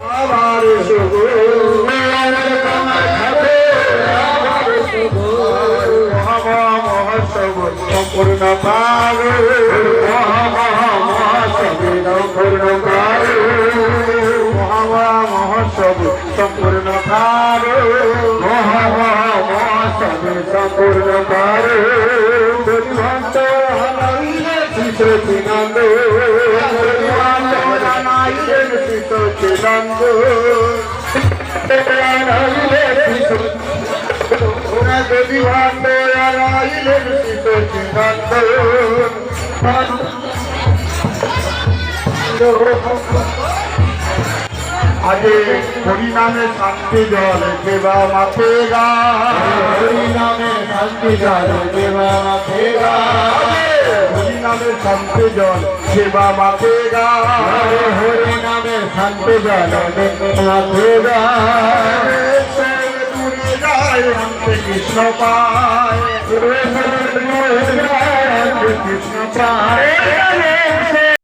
আমার শুভ মহোৎসব সম্পূর্ণ পারো মহোৎসব সম্পূর্ণ পারো মহা মহোৎসব সম্পূর্ণ পারো মহোৎসব সম্পূর্ণ পারো ভক্ত সচিনন্দ জানাইলেন সচিনন্দ ওরা যদি ভান্ড আইলেন সচিনন্দ আগে হরিনামে শান্তি জল দেবা মাথে গা। হরিনামে শান্তি জল দেবা মাথে গা। হরিনামে শান্তি জল দেবা মাথে গা। দূরে যায় রামতে কৃষ্ণ পায়। কৃষ্ণ পায়।